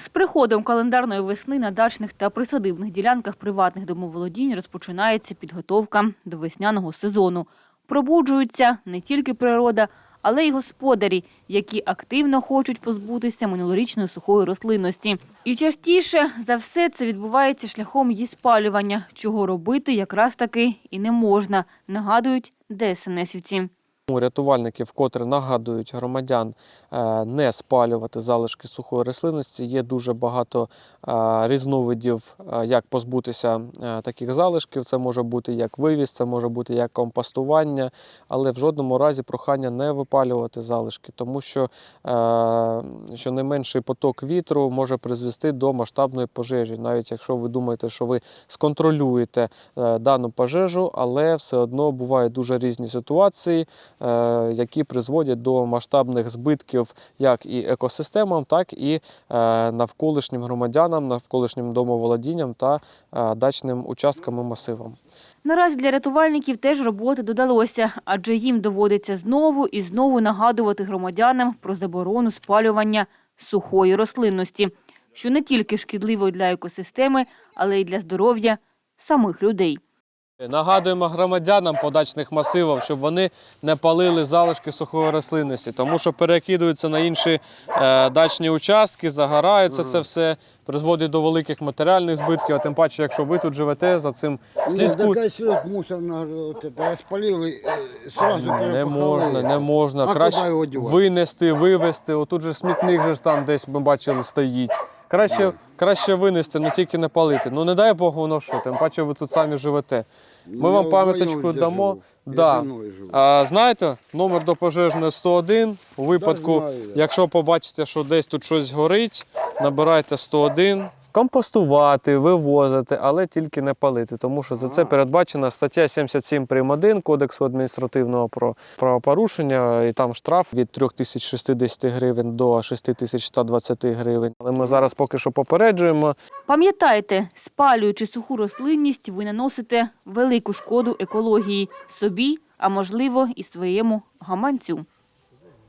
З приходом календарної весни на дачних та присадибних ділянках приватних домоволодінь розпочинається підготовка до весняного сезону. Пробуджуються не тільки природа, але й господарі, які активно хочуть позбутися минулорічної сухої рослинності. І частіше за все це відбувається шляхом її спалювання, чого робити якраз таки і не можна, нагадують ДСНСівці. Рятувальники вкотре нагадують громадян е, не спалювати залишки сухої рослинності. Є дуже багато е, різновидів, е, як позбутися таких залишків. Це може бути як вивіз, це може бути як компостування, але в жодному разі прохання не випалювати залишки, тому що щонайменший поток вітру може призвести до масштабної пожежі, навіть якщо ви думаєте, що ви сконтролюєте дану пожежу, але все одно бувають дуже різні ситуації які призводять до масштабних збитків як і екосистемам, так і е, навколишнім громадянам, навколишнім домоволодінням та е, дачним участкам і масивам. Наразі для рятувальників теж роботи додалося, адже їм доводиться знову і знову нагадувати громадянам про заборону спалювання сухої рослинності, що не тільки шкідливо для екосистеми, але й для здоров'я самих людей. Нагадуємо громадянам подачних масивів, щоб вони не палили залишки сухої рослинності, тому що перекидуються на інші е, дачні участки, загорається це все, призводить до великих матеріальних збитків, а тим паче, якщо ви тут живете, за цим Нет, слідкуйте. так мусор на- вот это спалил и э, сразу Не можна, не можна. Краще винести, вивезти. Отут же смітник же там десь ми бачили стоїть. Краще, краще винести, ну тільки не палити. Ну не дай Бог воно що, тим паче ви тут самі живете. Ми Ну, вам пам'яточку дамо. Да. А, знаєте, номер до пожежної 101. У випадку, якщо побачите, що десь тут щось горить, набирайте 101. Компостувати, вивозити, але тільки не палити, тому що за це передбачена стаття 77 прим. 1 Кодексу адміністративного про правопорушення, і там штраф від 3060 гривень до 6120 гривень. Але ми зараз поки що попереджуємо, Пам'ятайте, спалюючи суху рослинність, ви наносите велику шкоду екології собі, а можливо і своєму гаманцю.